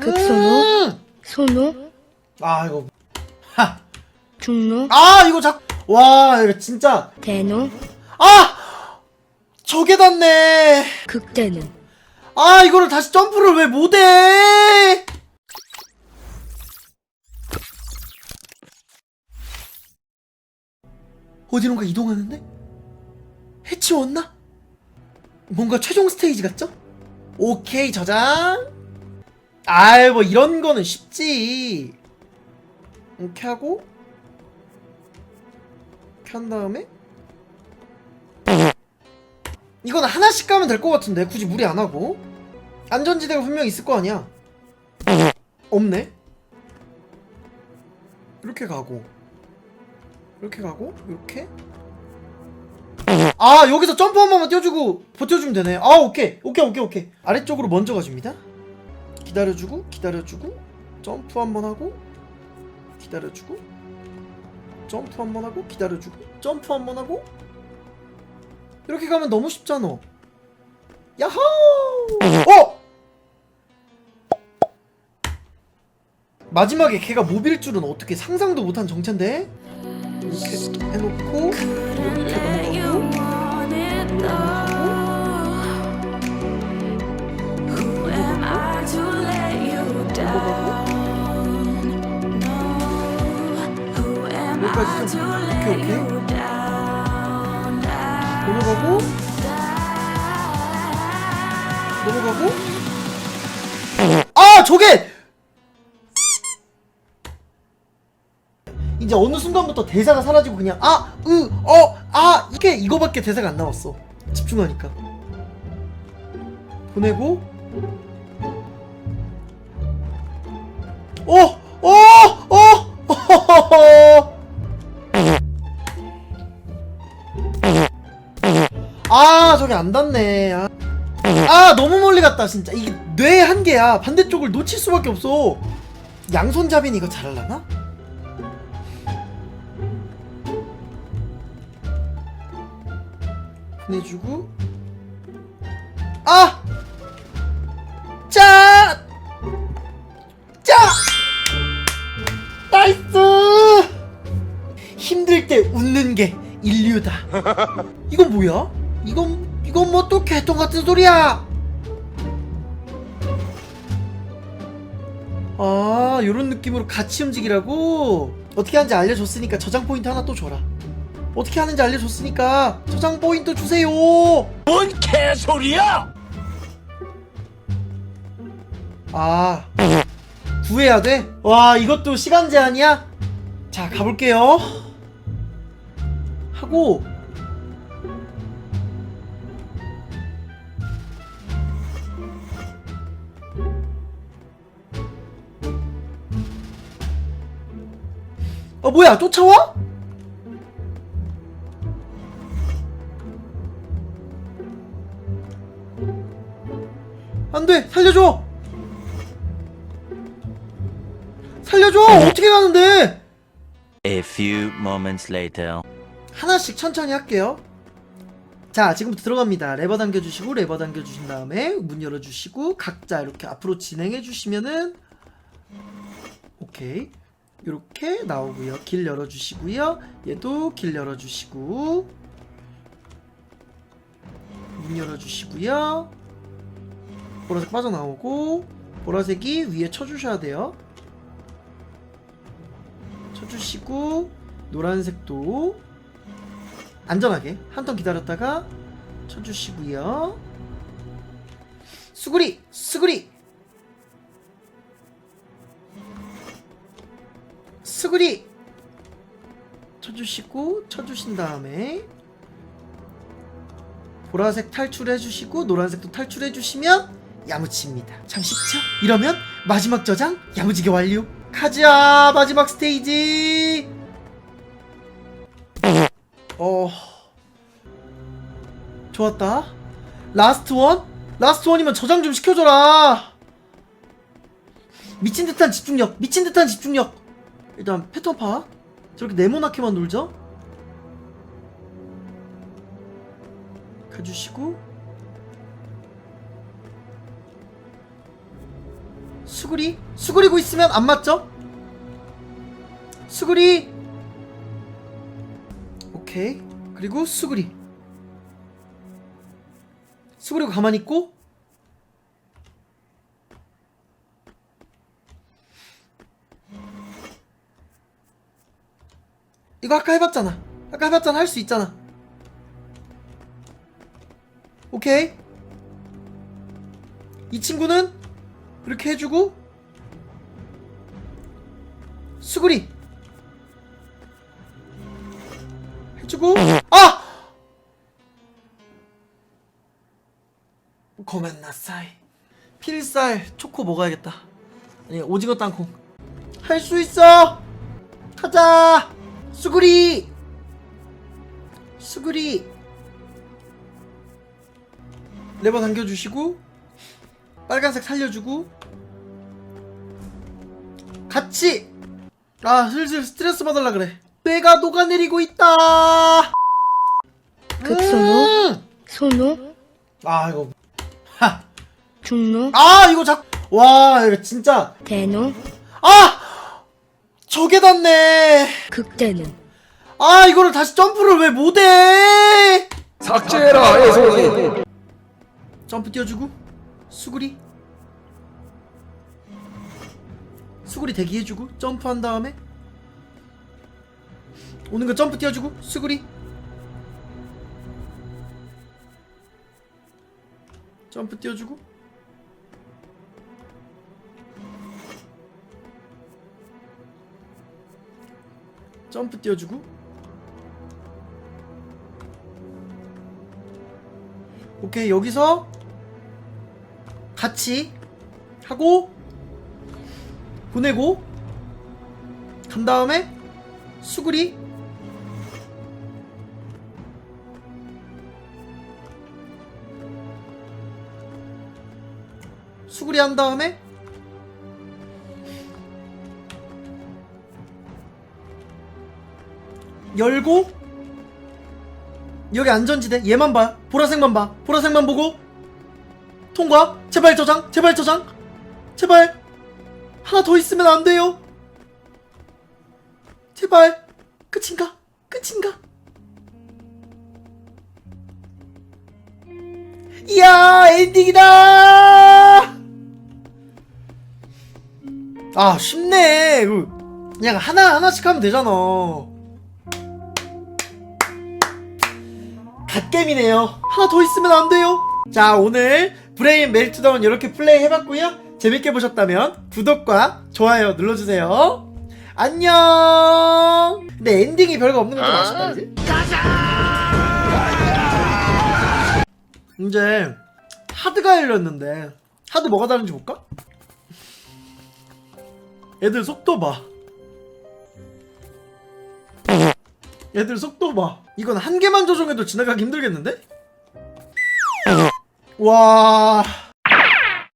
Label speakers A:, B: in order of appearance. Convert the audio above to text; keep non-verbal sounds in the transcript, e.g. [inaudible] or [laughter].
A: 극소노,
B: 음!
A: 소노,
B: 아 이거. 하.
A: 중노,
B: 아 이거 자와 이거 진짜.
A: 대노,
B: 아! 저게 닿네.
A: 극대노.
B: 아 이거를 다시 점프를 왜 못해? 어디론가 이동하는데? 해치웠나? 뭔가 최종 스테이지 같죠? 오케이 저장 아이 뭐 이런 거는 쉽지. 이렇게 하고 이렇게 한 다음에. 이건 하나씩 가면 될 것 같은데 굳이 무리 안 하고. 안전지대가 분명 있을 거 아니야. 없네. 이렇게 가고. 이렇게 가고 이렇게. 아 여기서 점프 한 번만 띄워주고 버텨주면 되네. 아 오케이. 오케이 오케이 오케이. 아래쪽으로 먼저 가줍니다 기다려주고 기다려주고 점프 한번 하고 기다려주고 점프 한번 하고 기다려주고 점프 한번 하고. 이렇게 가면 너무 쉽잖아. 야호! 어! 마지막에 걔가 모빌 줄은 어떻게 상상도 못한 정체인데? 이렇게 해놓고 이렇게 넘어가고 여기까지 좀 오케이 오케이 넘어가고 넘어가고 아 저게! 이제 어느 순간부터 대사가 사라지고 그냥 아, 으, 어, 아 이게 이거밖에 대사가 안 나왔어. 집중하니까. 보내고 어, 어, 어, 어, [laughs] 아 저게 안 닿네. 아. 아 너무 멀리 갔다 진짜. 이게 뇌 한계야. 반대쪽을 놓칠 수밖에 없어. 양손잡이는 이거 잘하려나? 보내주고. 아! [laughs] 이건 뭐야? 이건 이건 뭐 또 개똥 같은 소리야? 아, 요런 느낌으로 같이 움직이라고? 어떻게 하는지 알려줬으니까 저장 포인트 하나 또 줘라. 어떻게 하는지 알려줬으니까 저장 포인트 주세요.
C: 뭔 개소리야!
B: 아, 구해야 돼? 와, 이것도 시간 제한이야? 자, 가볼게요. 하고 어 뭐야 쫓아와? 안돼 살려줘! 살려줘! 어떻게 가는데?
D: A few moments later.
B: 하나씩 천천히 할게요. 자 지금부터 들어갑니다. 레버 당겨주시고 레버 당겨주신 다음에 문 열어주시고 각자 이렇게 앞으로 진행해 주시면은 오케이 이렇게 나오고요. 길 열어주시고요. 얘도 길 열어주시고. 문 열어주시고요. 보라색 빠져나오고 보라색이 위에 쳐주셔야 돼요. 쳐주시고 노란색도 안전하게 한 턴 기다렸다가 쳐주시고요. 수구리 수구리 수구리 쳐주시고 쳐주신 다음에 보라색 탈출해 주시고 노란색도 탈출해 주시면 야무칩니다. 참 쉽죠? 이러면 마지막 저장 야무지게 완료. 가자 마지막 스테이지. 어 좋았다. 라스트 원? 라스트 원이면 저장 좀 시켜줘라. 미친 듯한 집중력 미친 듯한 집중력 일단 패턴 파악 저렇게 네모나게만 놀죠 가주시고. 수그리 수그리고 있으면 안 맞죠? 수그리. 오케이. 그리고 수그리. 수그리고 가만히 있고 이거 아까 해봤잖아. 아까 해봤잖아. 할 수 있잖아. 오케이? 이 친구는 이렇게 해주고 수그리 해주고 아! 고멘나사이. 필살 초코 먹어야겠다. 아니 오징어 땅콩. 할 수 있어! 가자 수그리 수그리 레버 당겨주시고 빨간색 살려주고 같이 아 슬슬 스트레스 받을라 그래 내가 녹아내리고 있다
A: 극소노?
B: 음!
A: 소노?
B: 아 이거 하.
A: 중노?
B: 아 이거 자와 이거 진짜
A: 대노?
B: 아 저게 닿네.
A: 극대는?
B: 아 이거를 다시 점프를 왜 못해?
C: 삭제해라 애송이
B: 점프 띄워주고. 수구리. 수구리 대기해주고. 점프한 다음에. 오는 거 점프 띄워주고. 수구리. 점프 띄워주고 점프 띄워주고. 오케이 여기서 같이 하고 보내고 간 다음에 수구리. 수구리 한 다음에 열고 여기 안전지대 얘만 봐. 보라색만 봐. 보라색만 보고. 통과. 제발 저장 제발 저장. 제발. 하나 더 있으면 안 돼요. 제발. 끝인가? 끝인가? 이야 엔딩이다! 아 쉽네. 그, 그냥 하나 하나씩 하면 되잖아 갓겜이네요. 하나 더 있으면 안 돼요. 자 오늘 브레인 멜트다운 이렇게 플레이 해봤고요. 재밌게 보셨다면 구독과 좋아요 눌러주세요. 안녕! 근데 엔딩이 별거 없는 건 좀 아쉽다 이제 이제 하드가 열렸는데 하드 뭐가 다른지 볼까? 애들 속도 봐 애들 속도 봐 이건 한 개만 조정해도 지나가기 힘들겠는데? 와